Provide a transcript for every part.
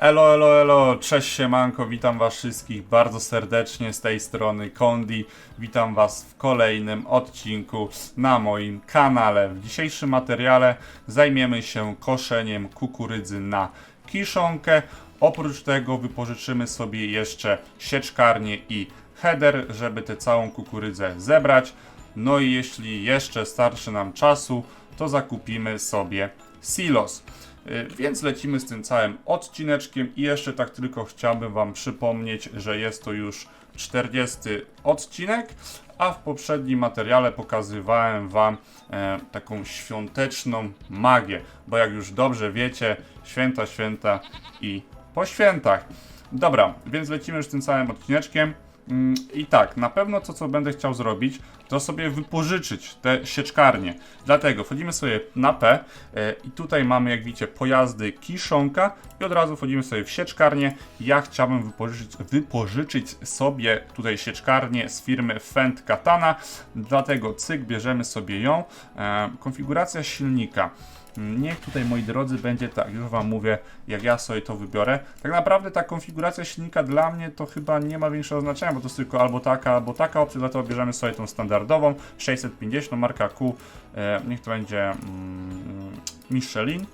Elo, elo, elo, cześć siemanko, witam was wszystkich bardzo serdecznie z tej strony Kondi. Witam was w kolejnym odcinku na moim kanale. W dzisiejszym materiale zajmiemy się koszeniem kukurydzy na kiszonkę. Oprócz tego wypożyczymy sobie jeszcze sieczkarnię i header, żeby tę całą kukurydzę zebrać. No i jeśli jeszcze starczy nam czasu, to zakupimy sobie silos. Y, Więc lecimy z tym całym odcineczkiem i jeszcze tak tylko chciałbym Wam przypomnieć, że jest to już 40 odcinek, a w poprzednim materiale pokazywałem Wam e, taką świąteczną magię, bo jak już dobrze wiecie, święta, święta i po świętach. Dobra, więc lecimy już tym całym odcineczkiem. Mm, I tak, na pewno to, co będę chciał zrobić, to sobie wypożyczyć te sieczkarnie. Dlatego wchodzimy sobie na P e, i tutaj mamy, jak widzicie, pojazdy kiszonka i od razu wchodzimy sobie w sieczkarnię. Ja chciałbym wypożyczyć, wypożyczyć sobie tutaj sieczkarnię z firmy Fendt Katana, dlatego cyk, bierzemy sobie ją. E, konfiguracja silnika. Niech tutaj, moi drodzy, będzie tak, już Wam mówię, jak ja sobie to wybiorę. Tak naprawdę ta konfiguracja silnika dla mnie to chyba nie ma większego znaczenia, bo to jest tylko albo taka, albo taka opcja, dlatego bierzemy sobie tą standardową 650, marka Q, e, niech to będzie mm, Michelin.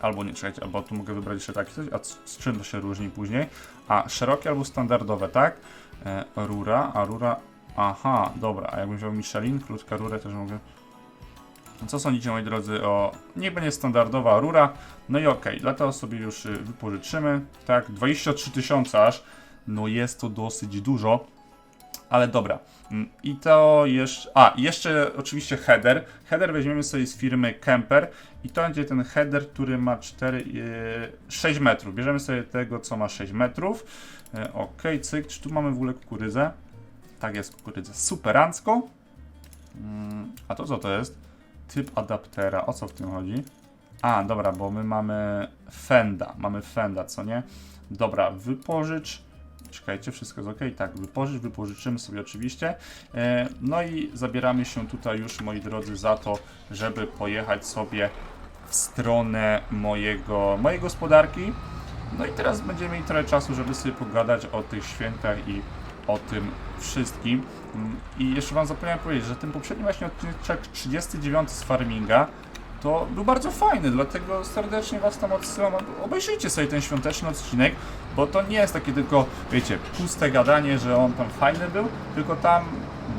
Albo nie, czekajcie, albo tu mogę wybrać jeszcze taki coś, a z, czym to się różni później? A, szerokie albo standardowe, tak? E, rura, a rura, aha, dobra, a jakbym wziął Michelin, krótka rurę też mogę... No Co sądzicie, moi drodzy, o... Niech będzie standardowa rura. No i okej, dlatego sobie już y, wypożyczymy. Tak, 23 tysiące aż. No jest to dosyć dużo. Ale dobra. Mm, I to jeszcze... A, jeszcze oczywiście header. Header weźmiemy sobie z firmy Kemper. I to będzie ten header, który ma 4, yy, 6 metrów. Bierzemy sobie tego, co ma 6 metrów. Yy, ok, cyk. Czy tu mamy w ogóle kukurydzę? Tak jest, kukurydzę. Superancko. Mm, a to co to jest? Typ adaptera, o co w tym chodzi? A, dobra, bo my mamy Fenda, mamy Fenda, co nie? Dobra, wypożycz. Czekajcie, wszystko jest ok. Tak, wypożycz, wypożyczymy sobie oczywiście. E, no i zabieramy się tutaj już, moi drodzy, za to, żeby pojechać sobie w stronę mojego, mojej gospodarki. No i teraz będziemy mieli trochę czasu, żeby sobie pogadać o tych świętach i o tym wszystkim. Mm, I jeszcze Wam zapomniałem powiedzieć, że ten poprzedni właśnie odcinek 39 z Farminga to był bardzo fajny, dlatego serdecznie Was tam odsyłam. Obejrzyjcie sobie ten świąteczny odcinek, bo to nie jest takie tylko, wiecie, puste gadanie, że on tam fajny był, tylko tam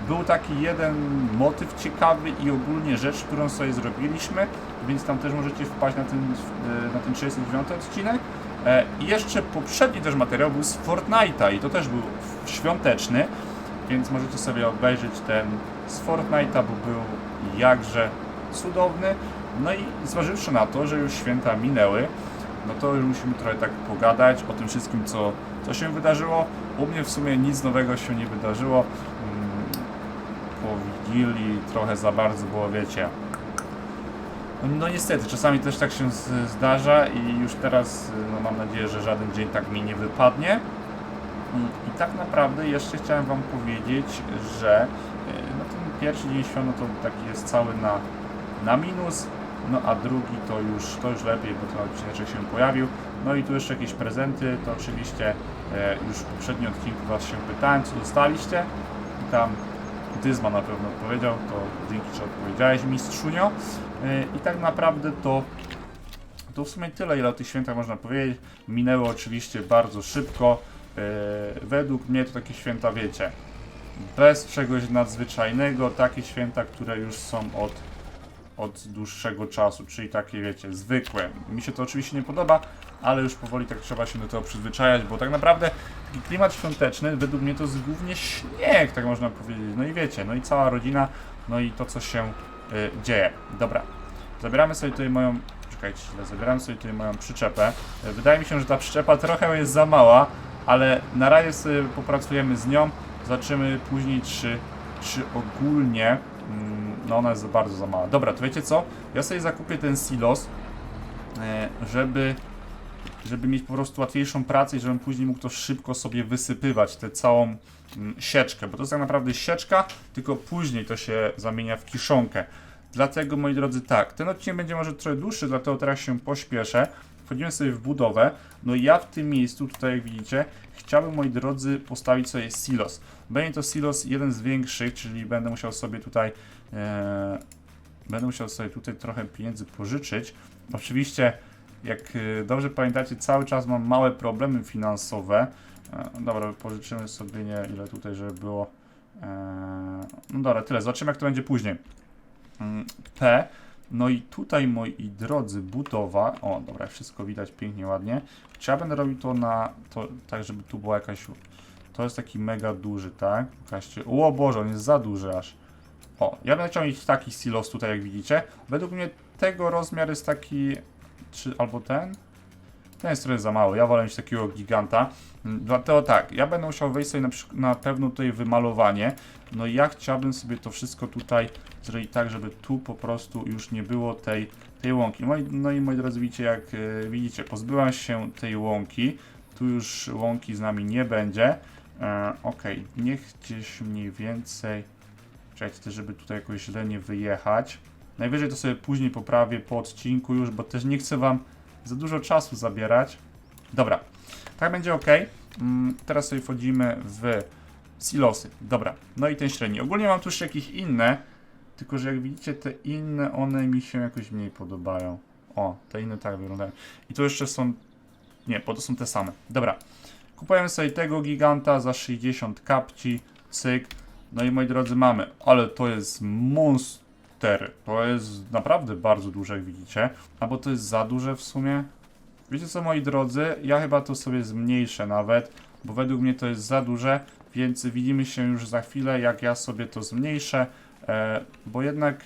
był taki jeden motyw ciekawy i ogólnie rzecz, którą sobie zrobiliśmy, więc tam też możecie wpaść na ten, na ten 39 odcinek. E, I jeszcze poprzedni też materiał był z Fortnite'a i to też był świąteczny, więc możecie sobie obejrzeć ten z Fortnite'a, bo był jakże cudowny. No i zważywszy na to, że już święta minęły, no to już musimy trochę tak pogadać o tym wszystkim, co, co się wydarzyło. U mnie w sumie nic nowego się nie wydarzyło. Mm, Po Wigilii trochę za bardzo było, wiecie, no, niestety, czasami też tak się z, zdarza i już teraz no, mam nadzieję, że żaden dzień tak mi nie wypadnie. Mm, I tak naprawdę jeszcze chciałem Wam powiedzieć, że y, no, ten pierwszy dzień świąt no, to taki jest cały na, na minus, no a drugi to już, to już lepiej, bo ten odcineczek się pojawił. No i tu jeszcze jakieś prezenty, to oczywiście e, już w poprzednim odcinku Was się pytałem, co dostaliście. I tam Dyzma na pewno odpowiedział, to dzięki, że odpowiedziałeś mistrzunio. Yy, I tak naprawdę to, to w sumie tyle, ile o tych świętach można powiedzieć. Minęły oczywiście bardzo szybko. Yy, Według mnie to takie święta, wiecie, bez czegoś nadzwyczajnego, takie święta, które już są od, od dłuższego czasu, czyli takie, wiecie, zwykłe. Mi się to oczywiście nie podoba, ale już powoli tak trzeba się do tego przyzwyczajać, bo tak naprawdę taki klimat świąteczny, według mnie to jest głównie śnieg, tak można powiedzieć. No i wiecie, no i cała rodzina, no i to, co się y, dzieje. Dobra, zabieramy sobie tutaj moją, czekajcie, źle, zabieramy sobie tutaj moją przyczepę. Y, Wydaje mi się, że ta przyczepa trochę jest za mała, ale na razie sobie popracujemy z nią, zobaczymy później, czy, czy ogólnie, mm, no ona jest bardzo za mała. Dobra, to wiecie co? Ja sobie zakupię ten silos, e, żeby żeby mieć po prostu łatwiejszą pracę i żebym później mógł to szybko sobie wysypywać, tę całą mm, sieczkę, bo to jest tak naprawdę sieczka, tylko później to się zamienia w kiszonkę. Dlatego, moi drodzy, tak, ten odcinek będzie może trochę dłuższy, dlatego teraz się pośpieszę. wchodzimy sobie w budowę. No i ja w tym miejscu, tutaj jak widzicie, chciałbym, moi drodzy, postawić sobie silos. Będzie to silos jeden z większych, czyli będę musiał sobie tutaj e, będę musiał sobie tutaj trochę pieniędzy pożyczyć. Oczywiście, jak e, dobrze pamiętacie, cały czas mam małe problemy finansowe. E, dobra, pożyczymy sobie nie ile tutaj, żeby było. E, no dobra, tyle. Zobaczymy, jak to będzie później. Mm, P. No i tutaj, moi drodzy, budowa. O, dobra, wszystko widać pięknie, ładnie. Czy ja będę robił to na. To, tak, żeby tu była jakaś. To jest taki mega duży, tak? Pokażcie. O Boże, on jest za duży aż. O, ja będę chciał mieć taki silos tutaj, jak widzicie. Według mnie tego rozmiar jest taki. Czy albo ten? Ten jest trochę za mały. Ja wolę mieć takiego giganta. Mm, Dlatego tak, ja będę musiał wejść sobie na, na pewno tutaj wymalowanie. No i ja chciałbym sobie to wszystko tutaj zrobić tak, żeby tu po prostu już nie było tej, tej łąki. Moi, no i moi drodzy, widzicie, jak e, widzicie, pozbyłem się tej łąki. Tu już łąki z nami nie będzie. E, Okej, niech gdzieś mniej więcej. Czekajcie żeby tutaj jakoś źle nie wyjechać. Najwyżej to sobie później poprawię po odcinku już, bo też nie chcę wam za dużo czasu zabierać. Dobra, tak będzie ok. Mm, teraz sobie wchodzimy w silosy. Dobra, no i ten średni. Ogólnie mam tu jeszcze jakieś inne, tylko że jak widzicie, te inne, one mi się jakoś mniej podobają. O, te inne tak wyglądają. I tu jeszcze są. Nie, bo to są te same. Dobra. Kupujemy sobie tego giganta za 60 kapci. Cyk. No i moi drodzy, mamy. Ale to jest monster. To jest naprawdę bardzo duże, jak widzicie. Albo to jest za duże w sumie. Wiecie co, moi drodzy? Ja chyba to sobie zmniejszę nawet, bo według mnie to jest za duże, więc widzimy się już za chwilę, jak ja sobie to zmniejszę, e, bo jednak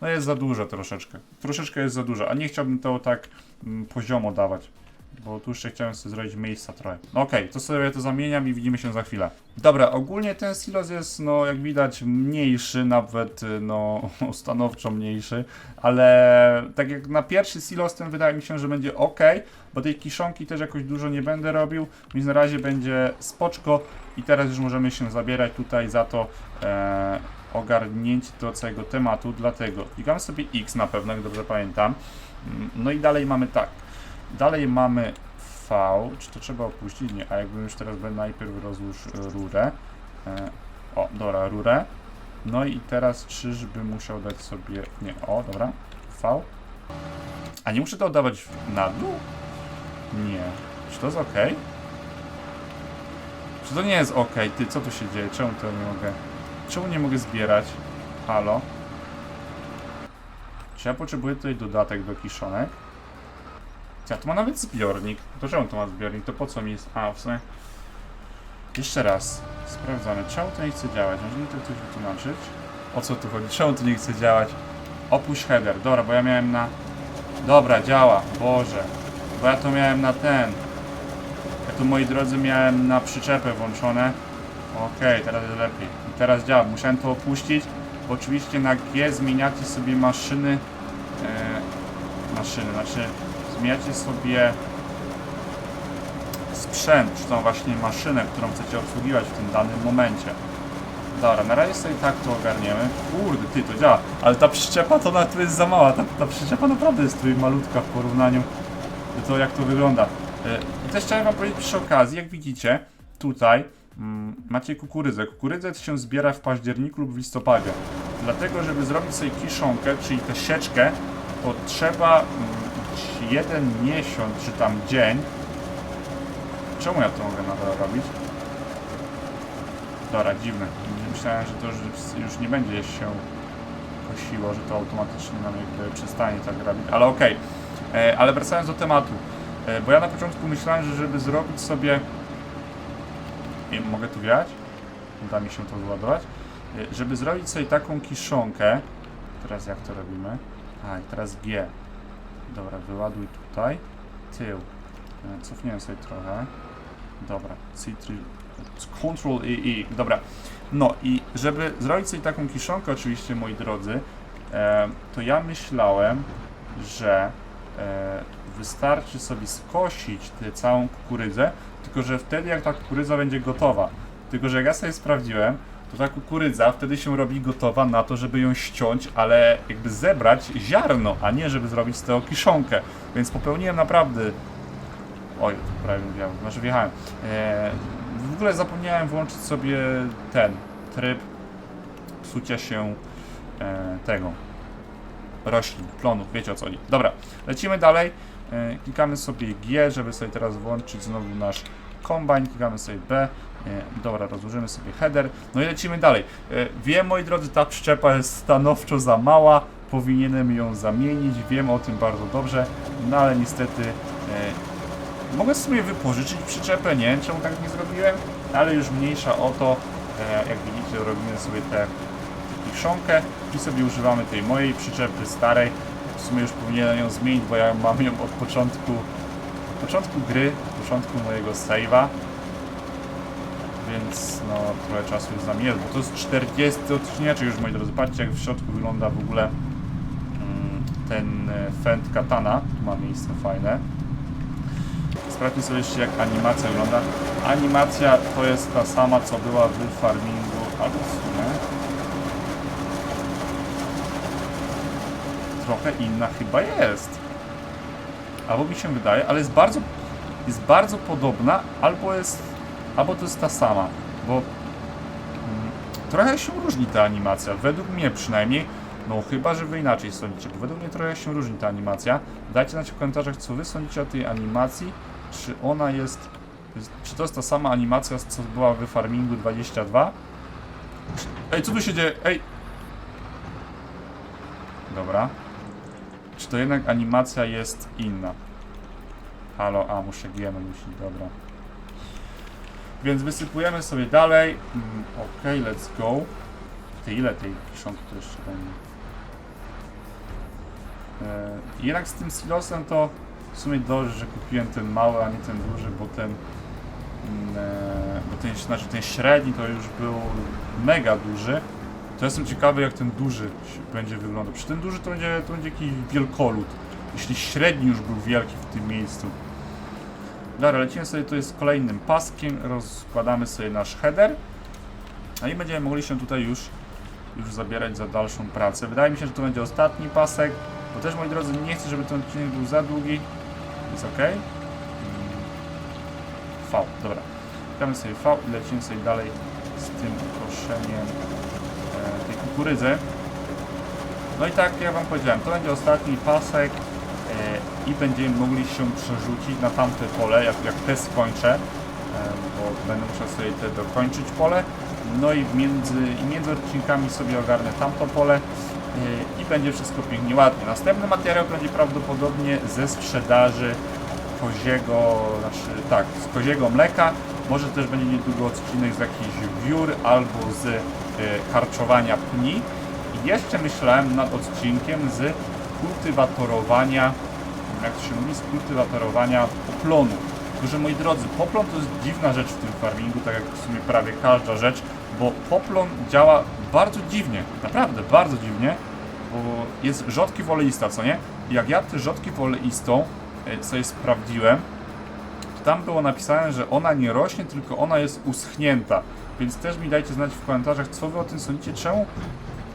no jest za duże troszeczkę. Troszeczkę jest za duże, a nie chciałbym to tak mm, poziomo dawać. Bo tu jeszcze chciałem sobie zrobić miejsca trochę. No Okej, to sobie to zamieniam i widzimy się za chwilę. Dobra, ogólnie ten silos jest, no jak widać, mniejszy, nawet y, no stanowczo mniejszy, ale tak jak na pierwszy silos ten wydaje mi się, że będzie ok, bo tej kiszonki też jakoś dużo nie będę robił, więc na razie będzie spoczko i teraz już możemy się zabierać tutaj za to e, ogarnięcie do całego tematu, dlatego klikamy sobie X na pewno, jak dobrze pamiętam. Mm, No i dalej mamy tak. Dalej mamy V, czy to trzeba opuścić? Nie, a jakbym już teraz najpierw rozłóż e, rurę. E, o, dobra, rurę. No i teraz czyżby musiał dać sobie, nie, o, dobra, V. A nie muszę to oddawać na dół? Nie. Czy to jest ok? Czy to nie jest ok? Ty, co tu się dzieje? Czemu to nie mogę? Czemu nie mogę zbierać? Halo? Czy ja potrzebuję tutaj dodatek do kiszonek? Ja to ma nawet zbiornik. To czemu to ma zbiornik? To po co mi jest? A, w sumie... Jeszcze raz. Sprawdzamy. Czemu to nie chce działać? Może mi to ktoś wytłumaczyć? O co tu chodzi? Czemu to nie chce działać? Opuść header. Dobra, bo ja miałem na... Dobra, działa. Boże. Bo ja to miałem na ten. Ja tu, moi drodzy, miałem na przyczepę włączone. Okej, teraz jest lepiej. I teraz działa. Musiałem to opuścić, bo oczywiście na G zmieniacie sobie maszyny. E, maszyny, znaczy zmieniacie sobie sprzęt, czy tą właśnie maszynę, którą chcecie obsługiwać w tym danym momencie. Dobra, na razie sobie tak to ogarniemy. Kurde, ty, to działa. Ale ta przyczepa to na to jest za mała. Ta, ta przyczepa naprawdę jest tutaj malutka w porównaniu do tego, jak to wygląda. E, I też chciałem wam powiedzieć przy okazji, jak widzicie, tutaj mm, macie kukurydzę. Kukurydzę się zbiera w październiku lub w listopadzie. Dlatego, żeby zrobić sobie kiszonkę, czyli tę sieczkę, to trzeba mm, jeden miesiąc, czy tam dzień. Czemu ja to mogę nadal robić? Dobra, dziwne. Myślałem, że to już, już nie będzie się kosiło, że to automatycznie nam jakby przestanie tak robić, ale okej. E, Ale wracając do tematu, e, bo ja na początku myślałem, że żeby zrobić sobie... Nie, mogę tu wjechać? Uda mi się to wyładować. E, Żeby zrobić sobie taką kiszonkę, teraz jak to robimy? A, i teraz G. Dobra, wyładuj tutaj. Tył. E, Cofniemy sobie trochę. Dobra, C3. Ctrl i I. Dobra. No i żeby zrobić sobie taką kiszonkę, oczywiście, moi drodzy, e, to ja myślałem, że e, wystarczy sobie skosić tę całą kukurydzę, tylko że wtedy jak ta kukurydza będzie gotowa, tylko że jak ja sobie sprawdziłem, to ta kukurydza wtedy się robi gotowa na to, żeby ją ściąć, ale jakby zebrać ziarno, a nie żeby zrobić z tego kiszonkę. Więc popełniłem naprawdę... Oj, prawie wjechałem, znaczy wjechałem. Eee, w ogóle zapomniałem włączyć sobie ten tryb psucia się e, tego roślin, plonów, wiecie o co chodzi. Dobra, lecimy dalej. E, klikamy sobie G, żeby sobie teraz włączyć znowu nasz kombajn, klikamy sobie B. Dobra, rozłożymy sobie header. No i lecimy dalej. E, wiem, moi drodzy, ta przyczepa jest stanowczo za mała. Powinienem ją zamienić, wiem o tym bardzo dobrze, no ale niestety e, mogę sobie wypożyczyć przyczepę, nie wiem czemu tak nie zrobiłem, ale już mniejsza o to. E, jak widzicie, robimy sobie te kiszonkę i sobie używamy tej mojej przyczepy starej. W sumie już powinienem ją zmienić, bo ja mam ją od początku, od początku gry, początku mojego save'a. Więc no trochę czasu już z jest, bo to jest 40 odciniaczek już moi drodzy. Patrzcie jak w środku wygląda w ogóle mm, ten e, Fend Katana. Tu ma miejsce fajne. Sprawdźmy sobie jeszcze jak animacja wygląda. Animacja to jest ta sama co była w farmingu, albo trochę inna chyba jest. Albo mi się wydaje, ale jest bardzo, jest bardzo podobna, albo jest, albo to jest ta sama, bo mm, trochę się różni ta animacja, według mnie przynajmniej, no chyba, że wy inaczej sądzicie, bo według mnie trochę się różni ta animacja. Dajcie znać w komentarzach, co wy sądzicie o tej animacji, czy ona jest, jest czy to jest ta sama animacja, co była w Farmingu 22? Czy- Ej, co tu się dzieje? Ej! Dobra. Czy to jednak animacja jest inna? Halo, a muszę GM musi, dobra. Więc wysypujemy sobie dalej. Mm, Okej, let's go. Ty ile tej kiszonki to jeszcze będzie? E, jednak z tym silosem to w sumie dobrze, że kupiłem ten mały, a nie ten duży, bo ten e, bo ten, znaczy ten średni to już był mega duży. To jestem ciekawy jak ten duży będzie wyglądał. Przy ten duży to będzie, to będzie jakiś wielkolud. Jeśli średni już był wielki w tym miejscu. Dobra, lecimy sobie tu jest kolejnym paskiem, rozkładamy sobie nasz header. No i będziemy mogli się tutaj już, już zabierać za dalszą pracę. Wydaje mi się, że to będzie ostatni pasek, bo też moi drodzy nie chcę, żeby ten odcinek był za długi. Jest ok. V, dobra. Klikamy sobie V i lecimy sobie dalej z tym koszeniem e, tej kukurydzy. No i tak jak Wam powiedziałem, to będzie ostatni pasek i będziemy mogli się przerzucić na tamte pole, jak, jak te skończę, e, bo będę musiał sobie te dokończyć pole. No i między, i między odcinkami sobie ogarnę tamto pole e, i będzie wszystko pięknie ładnie. Następny materiał będzie prawdopodobnie ze sprzedaży koziego, znaczy tak, z koziego mleka. Może też będzie niedługo odcinek z jakichś wiór albo z e, karczowania pni. I jeszcze myślałem nad odcinkiem z kultywatorowania, jak to się mówi, z poplonu. Tylko, że moi drodzy, poplon to jest dziwna rzecz w tym farmingu, tak jak w sumie prawie każda rzecz, bo poplon działa bardzo dziwnie, naprawdę bardzo dziwnie, bo jest rzodkiew oleista, co nie? I jak ja tę rzodkiew oleistą e, sobie sprawdziłem, to tam było napisane, że ona nie rośnie, tylko ona jest uschnięta. Więc też mi dajcie znać w komentarzach, co wy o tym sądzicie, czemu,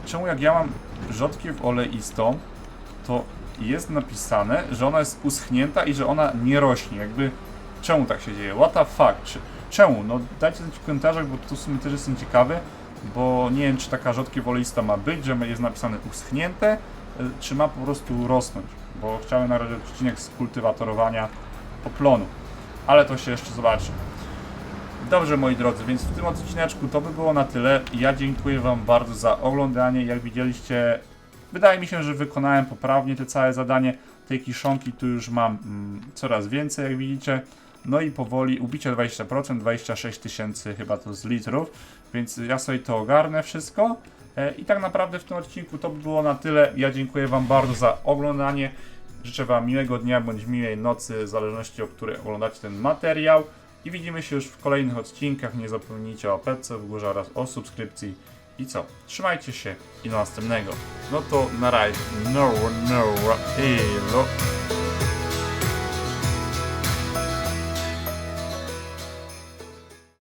czemu jak ja mam rzodkiew oleistą, to jest napisane, że ona jest uschnięta i że ona nie rośnie. Jakby czemu tak się dzieje? What the fuck? Czemu? No dajcie znać w komentarzach, bo tu w sumie też jestem ciekawy, bo nie wiem, czy taka rzodkiew oleista ma być, że jest napisane uschnięte, y, czy ma po prostu rosnąć, bo chciałem nagrać odcinek z kultywatorowania poplonu, ale to się jeszcze zobaczy. Dobrze moi drodzy, więc w tym odcineczku to by było na tyle. Ja dziękuję Wam bardzo za oglądanie. Jak widzieliście, wydaje mi się, że wykonałem poprawnie te całe zadanie. Tej kiszonki tu już mam mm, coraz więcej, jak widzicie. No i powoli ubicie 20%, 26 tysięcy chyba to z litrów, więc ja sobie to ogarnę wszystko. E, I tak naprawdę w tym odcinku to by było na tyle. Ja dziękuję Wam bardzo za oglądanie. Życzę Wam miłego dnia bądź miłej nocy, w zależności o której oglądacie ten materiał. I widzimy się już w kolejnych odcinkach. Nie zapomnijcie o apece w górze oraz o subskrypcji. I co? Trzymajcie się i do następnego. No to na razie. No, no, elo.